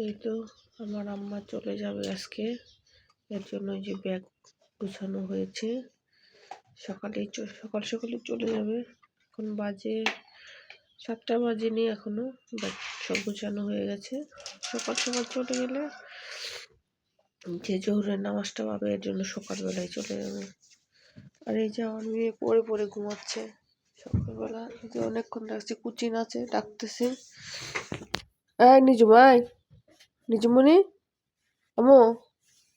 এই তো আমার আম্মা চলে যাবে আজকে। এর জন্য যে ব্যাগ গুছানো হয়েছে। সকালে সকাল সকালে চলে যাবে। এখন বাজে সাতটা বাজেনি এখনও ব্যাগ সব গুছানো হয়ে গেছে। সকাল সকাল চলে গেলে যে জোহরের নামাজটা পাবে, এর জন্য সকালবেলায় চলে যাবে। আর এই যে আমার মেয়ে পড়ে পড়ে ঘুমাচ্ছে। সকালবেলা যে অনেকক্ষণ ডাকছে কুচিন আছে, ডাকতেছে। এই নিজু ভাই নিজুমণি আমো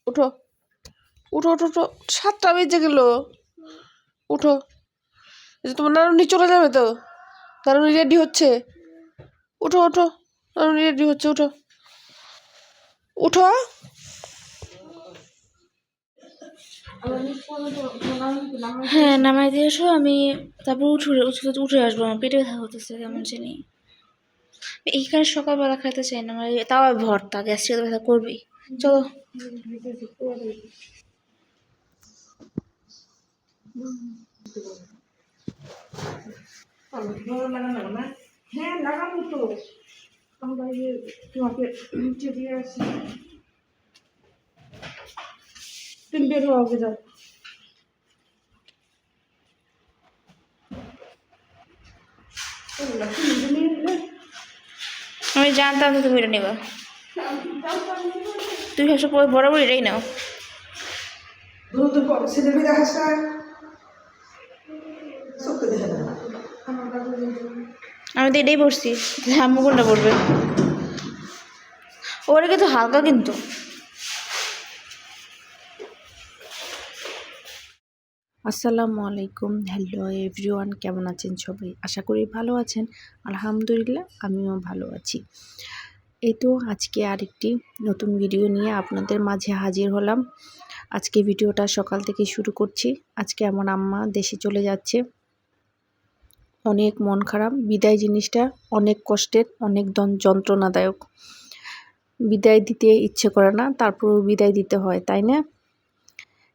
উঠো। উঠো উঠো উঠো। সাতটা বেজে গেল। উঠো। যে তোমার নানুনি চলে যাবে তো? নানুনি রেডি হচ্ছে? উঠো উঠো। নানুনি রেডি হচ্ছে, উঠো। উঠো। হ্যাঁ নামাই দিয়ে এসো আমি তারপর উঠে উঠে আসব। আমার পেটে ব্যথা হতেছে কেমন জানি। এইখানে সকালবেলা খাইতে চাই না আমার তাও ভর্তা গ্যাস্ট্রিক ব্যথা করবেই। চলো। হ্যাঁ লাগাবো তো আমরা তুমি বের আগে যাও। আমি জানতাম যে তুমি এটা নেবা। তুই সবসময় বরাবর এটাই নাও। আমি তো এটাই পড়ছি আম্মু কোনটা পড়বে। ওরা কিন্তু হালকা কিন্তু। আসসালামু আলাইকুম। হ্যালো এভরিওয়ান কেমন আছেন সবাই? আশা করি ভালো আছেন। আলহামদুলিল্লাহ, আমিও ভালো আছি। এই তো আজকে আরেকটি নতুন ভিডিও নিয়ে আপনাদের মাঝে হাজির হলাম। আজকে ভিডিওটা সকাল থেকে শুরু করছি। আজকে আমার আম্মা দেশে চলে যাচ্ছে। অনেক মন খারাপ। বিদায় জিনিসটা অনেক কষ্টের, অনেক যন্ত্রণাদায়ক। বিদায় দিতে ইচ্ছে করে না, তারপরেও বিদায় দিতে হয়, তাই না?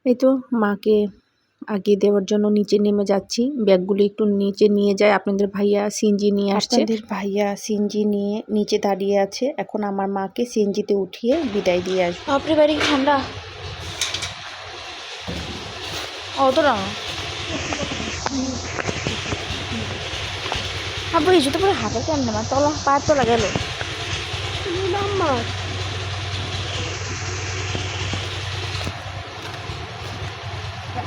এই তো মাকে আগে দেওয়ার জন্য নিচে নেমে যাচ্ছি। ব্যাগগুলি একটু নিচে নিয়ে যায় আপনাদের ভাইয়া সিনজি নিয়ে আসছে। আপনাদের ভাইয়া সিনজি নিয়ে নিচে দাঁড়িয়ে আছে। এখন আমার মাকে সিনজিতে উঠিয়ে বিদায় দিয়ে আসবে। বাপরে বাড়ি ঠান্ডা? অতটা না আব্বু এই জুতো পরে হাতে কেমন? না তলা পায়ের তলা গেল দিয়ে আবার বাস স্ট্যান্ডে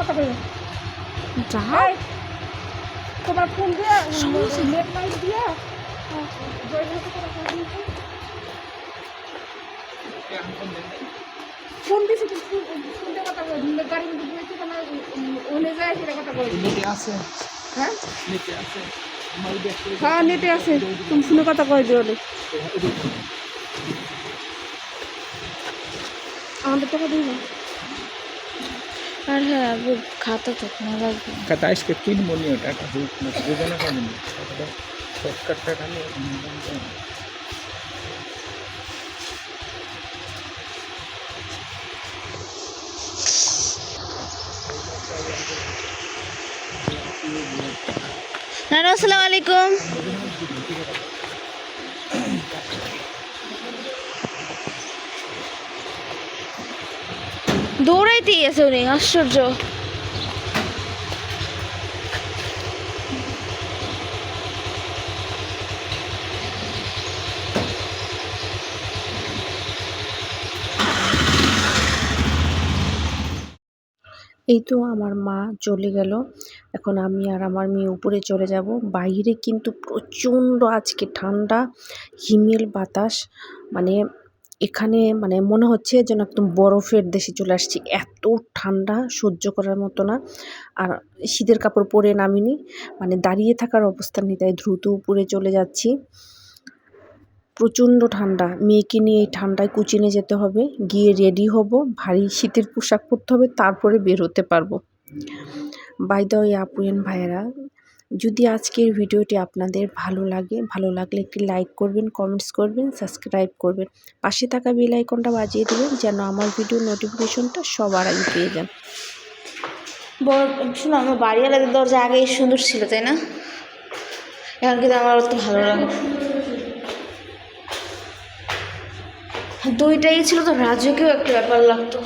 কথা তোমার ফোন দিয়ে নেট লাইট দিয়ে কথা বলি ফোন দিছি তো ফোন ফোন দিয়ে কথা বলি গাড়ি মধ্যে ওনে যায় সেটা কথা আছে। হ্যাঁ? নেটে আছে। হ্যাঁ নেটে আছে। তুমি শুনে কথা কয় দিও আমাদের টাকা দিই না আর হ্যাঁ আব্বু খাতা তো না লাগবে খাতা আজকে কিনবো নি ওটা একটা হুক না দুজনে খাবেন শর্টকাটটা খালি নানু আসসালামু আলাইকুম দৌড়াইতেই আছে উনি, আশ্চর্য। এই তো আমার মা চলে গেল। এখন আমি আর আমার মেয়ে উপরে চলে যাব। বাইরে কিন্তু প্রচণ্ড আজকে ঠান্ডা, হিমেল বাতাস মানে এখানে মানে মনে হচ্ছে যেন একদম বরফের দেশে চলে আসছি। এত ঠান্ডা, সহ্য করার মতো না। আর শীতের কাপড় পরে নামিনি। মানে দাঁড়িয়ে থাকার অবস্থা নেই, তাই দ্রুত উপরে চলে যাচ্ছি। প্রচণ্ড ঠান্ডা। মেয়েকে নিয়ে এই ঠান্ডায় কুচিনে যেতে হবে। গিয়ে রেডি হব। ভারী শীতের পোশাক পরতে হবে। তারপরে বের হতে পারব। বাই দ্য ওয়ে ভাইয়েরা যদি আজকের ভিডিওটি আপনাদের ভালো লাগে, ভালো লাগলে একটি লাইক করবেন কমেন্টস করবেন সাবস্ক্রাইব করবেন। পাশে থাকা বেল আইকনটা বাজিয়ে দেবেন যেন আমার ভিডিও নোটিফিকেশনটা সবার আগে পেয়ে যান। বড়, শোনো, আমার বাড়িওয়ালাদের দরজা আগেই সুন্দর ছিল, তাই না? এখন কিন্তু আমার অত ভালো লাগে দুইটাই ছিল তো রাজুকেও একটা ব্যাপার লাগতো।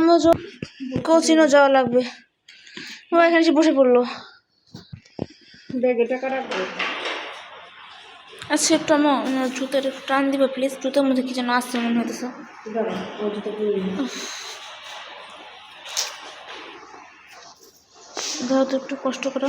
আমিও কোচিংও যাওয়া লাগবে। ও এখানে এসে বসে পড়ল। ব্যাগে টাকা রাখব আচ্ছা একটু আমার জুতার একটু টান দিবে প্লিজ জুতার মধ্যে কি যেন আসছে মনে হইতেছে। দাও তো একটু কষ্ট করে।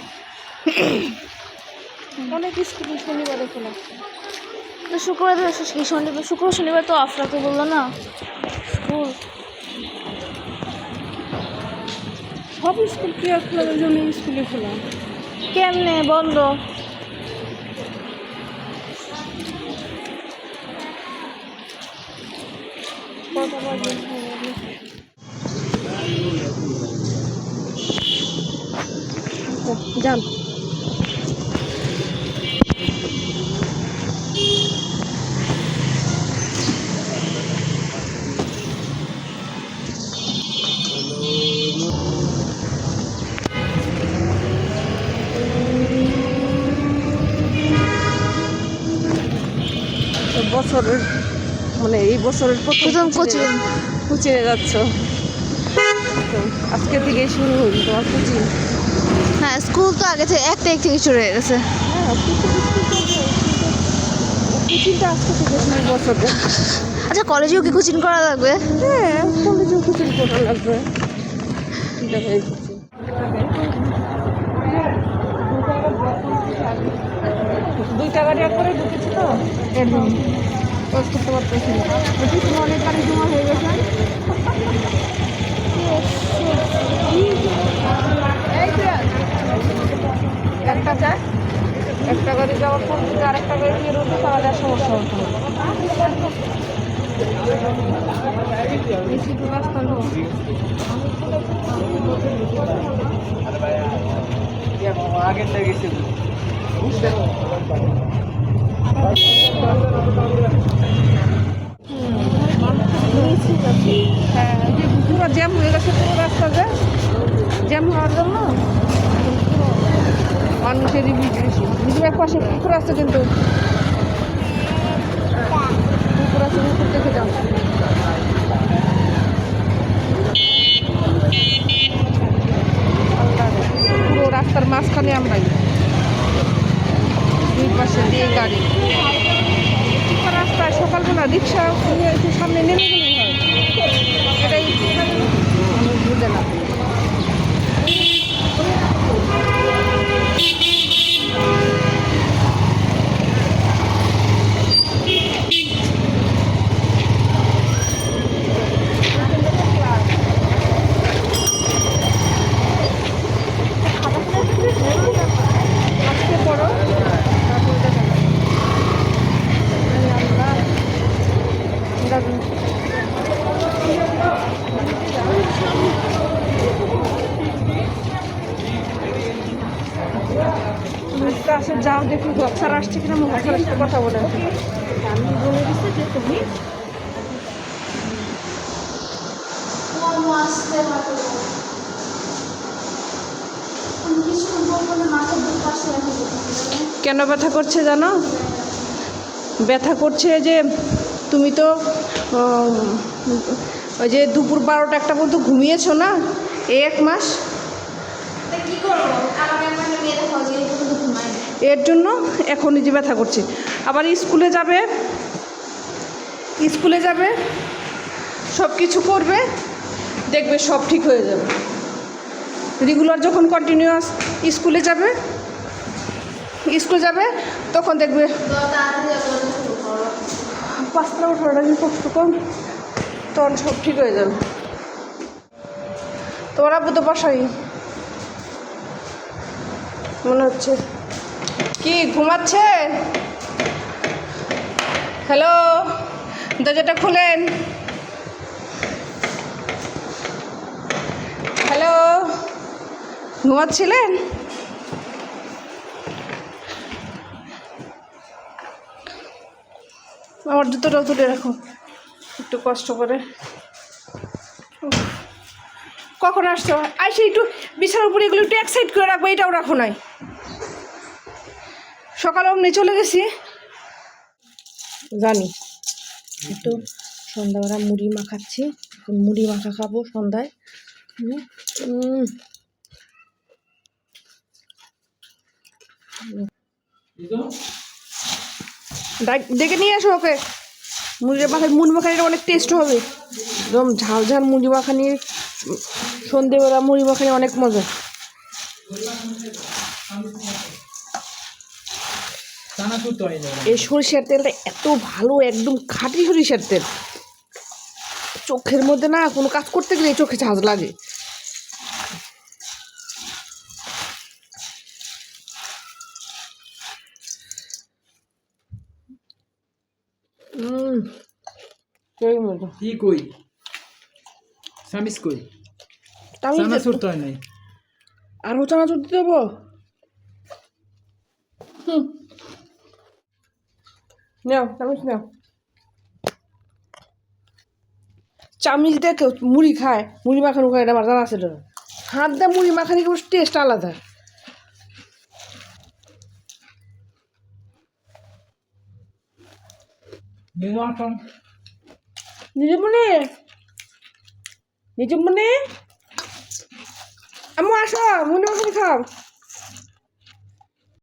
অনেক স্কুল শনিবারে খোলা তো শুক্রবার এই শনিবার শুক্র শনিবার তো অফ রাখতে বলল না? স্কুল। সব স্কুল কি আর খোলা জন্য স্কুলে খোলা? কেমনে? বন্ধ। যান। বছরের মানে এই বছরের প্রথম কোচিং কোচিংয়ে যাচ্ছ। আজকে থেকে শুরু হইল তোমার কোচিং? হ্যাঁ স্কুল তো আগে থেকে এক তারিখ থেকে শুরু হয়ে গেছে। হ্যাঁ কোচিংটা আজকে থেকে শুরু বছরের আচ্ছা কলেজেও কি কোচিং করা লাগবে? হ্যাঁ কলেজেও কোচিং করা লাগবে। দেখাই দিচ্ছি। দুই টাকা টাকা করে ঢুকেছি তো? জন্য করতে পারতেছি না। তোমার অনেক গাড়ি জমা হয়ে গেছে। একটা যায় একটা গাড়ি যাওয়ার পর যদি আরেকটা গাড়ি নিয়ে রোদে তাহলে আর সমস্যা হতো না। বেশি দূর রাস্তা নয়। হ্যাঁ যে পুরো জ্যাম হয়ে গেছে, পুরো রাস্তা জ্যাম হওয়ার জন্য মানুষেরই পাশে পুকুর আছে কিন্তু। পুকুর আছে দেখে যাও। পুরো রাস্তার মাঝখানে আমরাই। দুই পাশে দিয়ে গাড়ি। সকালবেলা রিক্সা একটু সামনে নেমে গেলেই এটাই বুঝে না আজকে পড়ো তারপরে দেখা যাবে। আরে আল্লাহ। দাদু। তুমি ক্লাসে যাও দেখি স্যার আসছে কিনা মুখ স্যারের সাথে কথা বলে আমি বলে দিচ্ছি যে তুমি কেন ব্যথা করছে জানো? ব্যথা করছে যে তুমি তো ওই যে দুপুর বারোটা একটা পর্যন্ত ঘুমিয়েছো না? এই এক মাস? কি করব আমার একটা মেয়ে দেখা যে এই পর্যন্ত ঘুমায় না। এর জন্য এখন যে ব্যথা করছে। আবার স্কুলে যাবে স্কুলে যাবে সব কিছু করবে, দেখবে সব ঠিক হয়ে যাবে। রেগুলার যখন কন্টিনিউয়াস স্কুলে যাবে, স্কুল যাবে, তখন দেখবে পাঁচটা ওঠাটা কি কষ্ট কম, তখন সব ঠিক হয়ে যাবে। তোমার আব্বু তো বাসাই মনে হচ্ছে। কি, ঘুমাচ্ছে? হ্যালো দরজাটা খুলেন। হ্যালো ঘুমাচ্ছিলেন? আমার জুতোটাও তুলে রাখো। একটু কষ্ট করে। কখন আসছো? আইসে একটু বিছানার উপরে এগুলো একটু এক সাইড করে রাখব, এটাও রাখো নাই। সকালে অমনি চলে গেছি। জানি। একটু সন্ধ্যাবেলা মুড়ি মাখাচ্ছি। এখন মুড়ি মাখা খাব সন্ধ্যায়। ডেকে নিয়ে আসো ওকে। মুড়ির মাখায় মুড়ি মাখানিটা অনেক টেস্ট হবে। একদম ঝাল ঝাল মুড়ি মাখানি সন্ধেবেলা মুড়ি মাখানি অনেক মজা। এই সরিষার তেলটা এত ভালো একদম খাঁটি সরিষার তেল। চোখের মধ্যে না কোনো কাজ করতে গেলে চোখে ঝাঁজ লাগে। কি কই? সামিস কই? আমি চানাচুর তো নাই। আরও চানাচুর দিতে দেবো? নাও চামিচ নাও চামিচ দিয়ে কেউ মুড়ি খায়, মুড়ি মাখানো খায়, এটা আমার জানা না। হাত দিয়ে মুড়ি মাখানি কোনো টেস্ট আলাদা। মোমা খাও নিজের মনে নিজের মনে আমি আসো মনে মাখানি খাও।